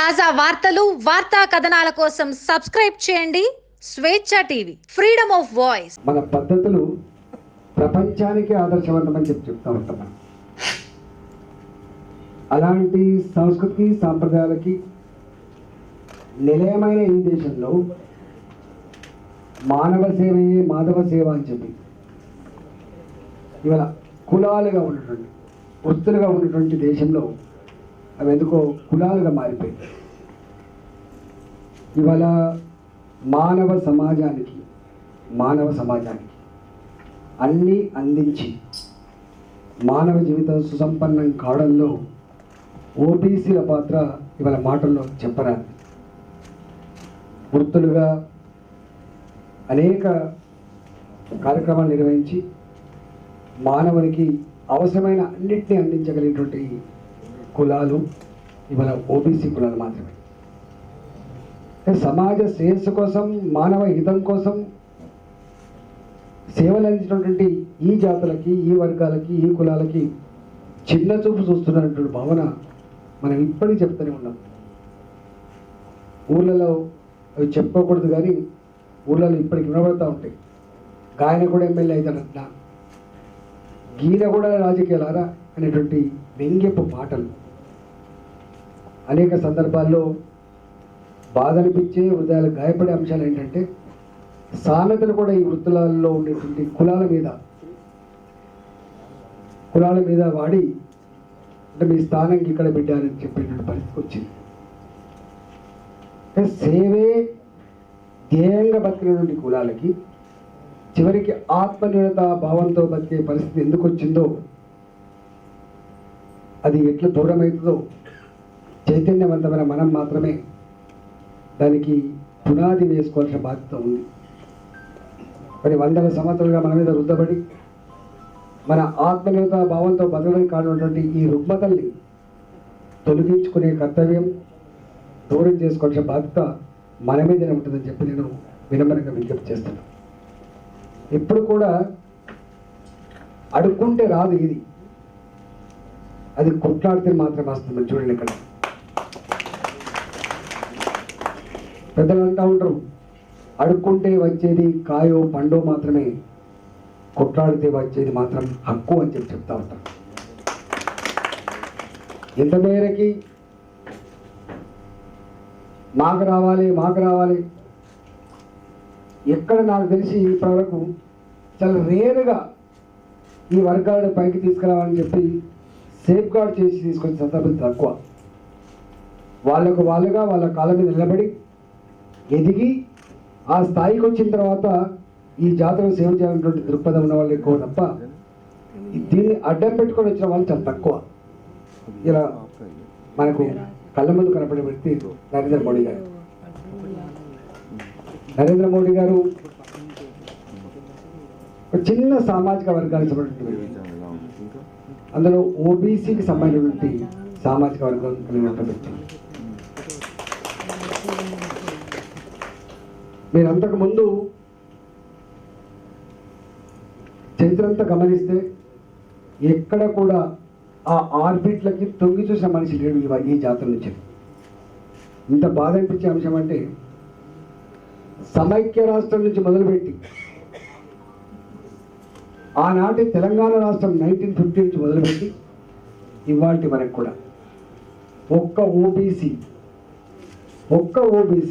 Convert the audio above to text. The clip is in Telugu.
తాజా వార్తలు వార్తా కథనాల కోసం సబ్స్క్రైబ్ చేయండి. స్వేచ్ఛ టీవీ ఫ్రీడమ్ ఆఫ్ వాయిస్. మన పద్ధతులు ప్రపంచానికి ఆదర్శవంతమని చెప్పి చెప్తా ఉంటాం అలాంటి సంస్కృతి సాంప్రదాయాలకి నిలయమైన ఈ దేశంలో మానవ సేవయే మాధవ సేవ అని చెప్పి ఇవాళ కులాలుగా ఉన్నటువంటి వృత్తులుగా ఉన్నటువంటి దేశంలో అవి ఎందుకో కులాలుగా మారిపోయింది. ఇవాళ మానవ సమాజానికి మానవ సమాజానికి అన్నీ అందించి మానవ జీవితం సుసంపన్నం కావడంలో ఓబీసీల పాత్ర ఇవాళ మాటల్లో చెప్పరాదు. వృత్తులుగా అనేక కార్యక్రమాలు నిర్వహించి మానవునికి అవసరమైన అన్నింటినీ అందించగలిగినటువంటి కులాలు ఇవాళ ఓబీసీ కులాలు మాత్రమే. సమాజ శ్రేయస్సు కోసం మానవ హితం కోసం సేవలు అందించినటువంటి ఈ జాతులకి ఈ వర్గాలకి ఈ కులాలకి చిన్న చూపు చూస్తున్నటువంటి భావన మనం ఇప్పటికీ చెప్తూనే ఉన్నాం. ఊళ్ళలో అవి చెప్పుకోకూడదు కానీ ఊళ్ళలో ఇప్పటికి వినబడతా ఉంటాయి. గాయన కూడా ఎమ్మెల్యే అవుతాడంట. గీన కూడా రాజకీయాలారా అనేటువంటి వ్యంగ్యపు పాటలు అనేక సందర్భాల్లో బాధ అనిపించే హృదయాలు గాయపడే అంశాలు ఏంటంటే సామెతలు కూడా ఈ వృత్తులలో ఉండేటువంటి కులాల మీద కులాల మీద వాడి అంటే మీ స్థానం ఇక్కడ పెట్టారని చెప్పేటువంటి పరిస్థితి వచ్చింది. అంటే సేవే ధ్యేయంగా బతికినటువంటి కులాలకి చివరికి ఆత్మనిర్భరత భావంతో బతికే పరిస్థితి ఎందుకు వచ్చిందో అది ఎట్లా దూరమవుతుందో చైతన్యవంతమైన మనం మాత్రమే దానికి పునాది వేసుకోవాల్సిన బాధ్యత ఉంది. మరి వందల సంవత్సరాలుగా మన మీద రుద్దబడి మన ఆత్మనిర్భరత భావంతో బతకడం కానటువంటి ఈ రుగ్మతల్ని తొలగించుకునే కర్తవ్యం దూరం చేసుకోవాల్సిన బాధ్యత మన మీదనే ఉంటుందని చెప్పి నేను వినమ్రంగా విజ్ఞప్తి చేస్తాను ఎప్పుడు కూడా అడుక్కుంటే రాదు ఇది. అది కొట్లాడితే మాత్రమే వస్తుంది. చూడండి ఇక్కడ. పెద్దలు అంటూ ఉంటారు అడుక్కుంటే వచ్చేది కాయో పండో మాత్రమే. కొట్లాడితే వచ్చేది మాత్రం హక్కు అని చెప్పి చెప్తా ఉంటారు ఎంత మేరకి మాకు రావాలి మాకు రావాలి. ఎక్కడ నాకు తెలిసి ఇప్పటివరకు చాలా రేరుగా ఈ వర్గాలను పైకి తీసుకురావాలని చెప్పి సేఫ్ గార్డ్ చేసి తీసుకొచ్చే సందర్భం తక్కువ. వాళ్ళకు వాళ్ళుగా వాళ్ళ కాళ్ళ మీద నిలబడి ఎదిగి ఆ స్థాయికి వచ్చిన తర్వాత ఈ జాతర సేవ చేయాలన్నటువంటి దృక్పథం ఉన్న వాళ్ళు ఎక్కువ తప్ప దీన్ని అడ్డం పెట్టుకొని వచ్చిన వాళ్ళు చాలా తక్కువ. ఇలా మనకు కళ్ళ ముందు కనపడే వ్యక్తి నరేంద్ర మోడీ గారు. నరేంద్ర మోడీ గారు ఒక చిన్న సామాజిక వర్గానికి సంబంధించిన అందులో ఓబీసీకి సంబంధించినటువంటి సామాజిక వర్గం కలిగినటువంటి వ్యక్తి మీరు అంతకు ముందు చరిత్ర అంతా గమనిస్తే ఎక్కడ కూడా ఆ ఆర్బిట్లకి తొంగి చూసిన మనిషి లేడు ఈ జాతర నుంచి. ఇంత బాధ అనిపించే అంశం అంటే సమైక్య రాష్ట్రం నుంచి మొదలుపెట్టి ఆనాటి తెలంగాణ రాష్ట్రం నైన్టీన్ ఫిఫ్టీ నుంచి మొదలుపెట్టి ఇవాటి వరకు కూడా ఒక్క ఓబీసీ ఒక్క ఓబీసీ